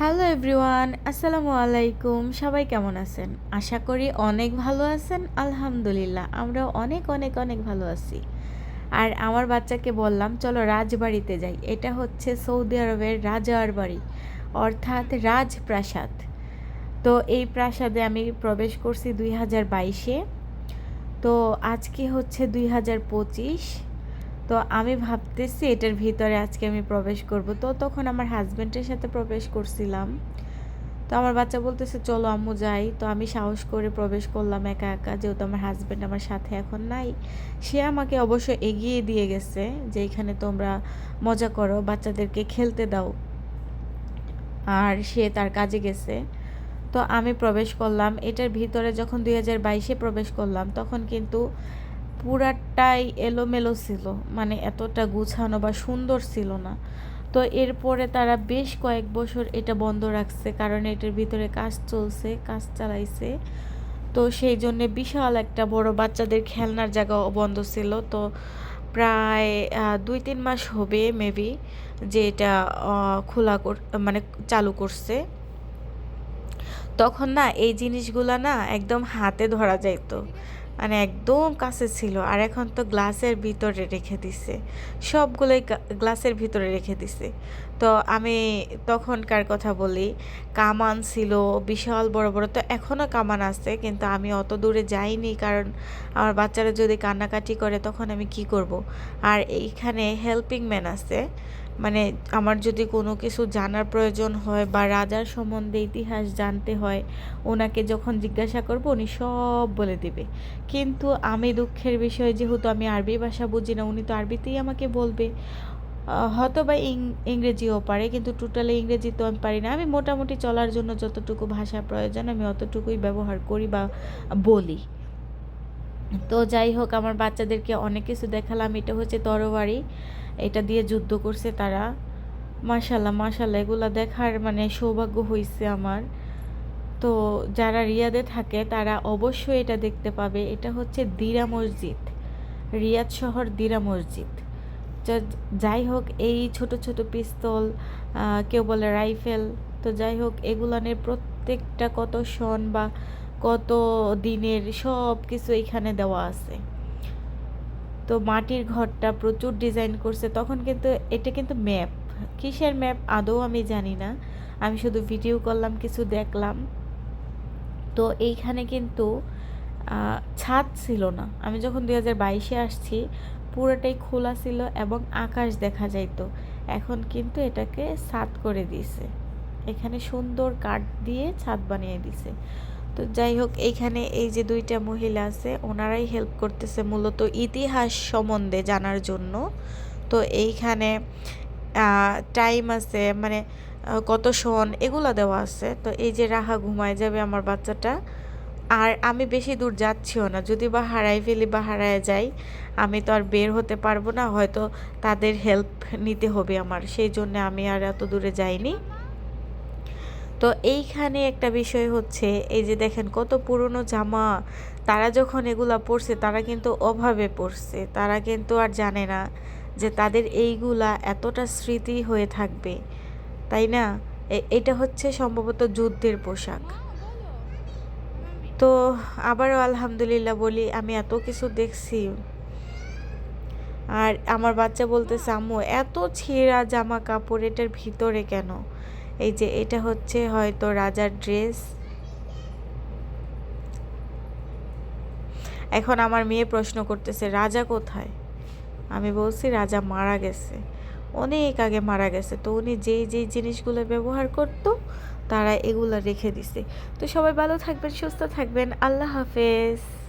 Hello everyone আসসালামু আলাইকুম সবাই কেমন আছেন? আশা করি অনেক ভালো আছেন। আলহামদুলিল্লাহ আমরা অনেক অনেক অনেক ভালো আছি। আর আমার বাচ্চাকে বললাম, চলো রাজবাড়িতে যাই। এটা হচ্ছে সৌদি আরবের রাজার বাড়ি, অর্থাৎ রাজপ্রাসাদ। তো এই প্রাসাদে আমি প্রবেশ করছি দুই হাজার বাইশে। তো আজকে হচ্ছে দুই হাজার পঁচিশ। তো আমি ভাবতেছি এটার ভিতরে আজকে আমি প্রবেশ করব। তো তখন আমার হাজব্যান্ডের সাথে প্রবেশ করছিলাম। তো আমার বাচ্চা বলতেছে, চলো আম্মু যাই। তো আমি সাহস করে প্রবেশ করলাম একা একা, যেহেতু আমার হাজব্যান্ড আমার সাথে এখন নাই। সে আমাকে অবশ্য এগিয়ে দিয়ে গেছে যে, এখানে তোমরা মজা করো, বাচ্চাদেরকে খেলতে দাও। আর সে তার কাজে গেছে। তো আমি প্রবেশ করলাম। এটার ভিতরে যখন দুই হাজার বাইশে প্রবেশ করলাম, তখন কিন্তু পুরাটাই এলোমেলো ছিল মানে এতটা গুছানো বা সুন্দর ছিল না। তো এরপরে তারা বেশ কয়েক বছর এটা বন্ধ রাখছে, কারণ এটার ভিতরে কাজ চলছে, কাজ চালাইছে। তো সেই জন্যে বিশাল একটা বড় বাচ্চাদের খেলনার জায়গাও বন্ধ ছিল। তো প্রায় দুই তিন মাস হবে মেবি যে এটা খোলা কর মানে চালু করছে। তখন না এই জিনিসগুলো না একদম হাতে ধরা যাইতো। মানে একদম কাছে ছিল। আর এখন তো গ্লাসের ভিতরে রেখে দিছে। সবগুলোই গ্লাসের ভিতরে রেখে দিছে। তো আমি তখনকার কথা বলি, কামান ছিল বিশাল বড় বড়। তো এখনও কামান আছে, কিন্তু আমি অত দূরে যাইনি। কারণ আমার বাচ্চারা যদি কান্নাকাটি করে, তখন আমি কি করব? আর এইখানে হেল্পিং ম্যান আছে। মানে আমার যদি কোনো কিছু জানার প্রয়োজন হয় বা রাজার সম্বন্ধে ইতিহাস জানতে হয়, ওনাকে যখন জিজ্ঞাসা করব, উনি সব বলে দেবে। কিন্তু আমি দুঃখের বিষয়, যেহেতু আমি আরবি ভাষা বুঝি না, উনি তো আরবিতেই আমাকে বলবে। হয়তো বা ইংরেজিও পারে, কিন্তু টোটালি ইংরেজি তো আমি পারি না। আমি মোটামুটি চলার জন্য যতটুকু ভাষা প্রয়োজন, আমি অতটুকুই ব্যবহার করি বা বলি। তো যাই হোক, আমার বাচ্চাদেরকে অনেক কিছু দেখালাম। এটা হচ্ছে তরবারি এটা দিয়ে যুদ্ধ করছে তারা। মাশাল্লাহ মাশাল্লাহ এগুলো দেখার মানে সৌভাগ্য হয়েছে আমার। তো যারা রিয়াদে থাকে, তারা অবশ্যই এটা দেখতে পাবে। এটা হচ্ছে দিরা মসজিদ। রিয়াদ শহর দিরা মসজিদ। যাই হোক, এই ছোট ছোট পিস্তল কেউ বলে রাইফেল। তো যাই হোক, এগুলানের প্রত্যেকটা কত সন বা কত দিনের সব কিছু এখানে দেওয়া আছে। তো মাটির ঘরটা প্রচুর ডিজাইন করছে। তখন কিন্তু এটা কিন্তু ম্যাপ কিসের ম্যাপ আদৌ আমি জানি না। আমি শুধু ভিডিও করলাম, কিছু দেখলাম। তো এইখানে কিন্তু ছাদ ছিল না। আমি যখন দুই হাজার বাইশে আসছি, পুরোটাই খোলা ছিল এবং আকাশ দেখা যাইত। এখন কিন্তু এটাকে ছাদ করে দিয়েছে। এখানে সুন্দর কাঠ দিয়ে ছাদ বানিয়ে দিছে তো যাই হোক এইখানে এই যে দুইটা মহিলা আছে, ওনারাই হেল্প করতেছে মূলত ইতিহাস সম্বন্ধে জানার জন্য। তো এইখানে টাইম আছে মানে কত সন এগুলো দেওয়া আছে। তো এই যে রাহা ঘুমায় যাবে আমার বাচ্চাটা। আর আমি বেশি দূর যাচ্ছিও না, যদি বা হারাই ফেলি বা হারায় যাই, আমি তো আর বের হতে পারব না, হয়তো তাদের হেল্প নিতে হবে আমার। সেই জন্য আমি আর এত দূরে যাইনি। তো এইখানে একটা বিষয় হচ্ছে, এই যে দেখেন কত পুরনো জামা, তারা যখন এগুলা পড়ছে তারা কিন্তু অভাবে পড়ছে তারা কিন্তু আর জানে না যে তাদের এইগুলা এতটা স্মৃতি হয়ে থাকবে। তাই না? এটা হচ্ছে সম্ভবত যুদ্ধের পোশাক। তো আবারও আলহামদুলিল্লাহ বলি, আমি এত কিছু দেখছি। আর আমার বাচ্চা বলতেছে, আম্মু, এত ছেঁড়া জামা কাপড় এটার ভিতরে কেন? এই যে এটা হচ্ছে হয়তো রাজার ড্রেস। এখন আমার মেয়ে প্রশ্ন করতেছে, রাজা কোথায়? আমি বলছি, রাজা মারা গেছে। অনেক আগে মারা গেছে। তো উনি যেই যেই জিনিসগুলো ব্যবহার করতো, তারা এগুলো রেখে দিছে। তো সবাই ভালো থাকবেন, সুস্থ থাকবেন। আল্লাহ হাফেজ।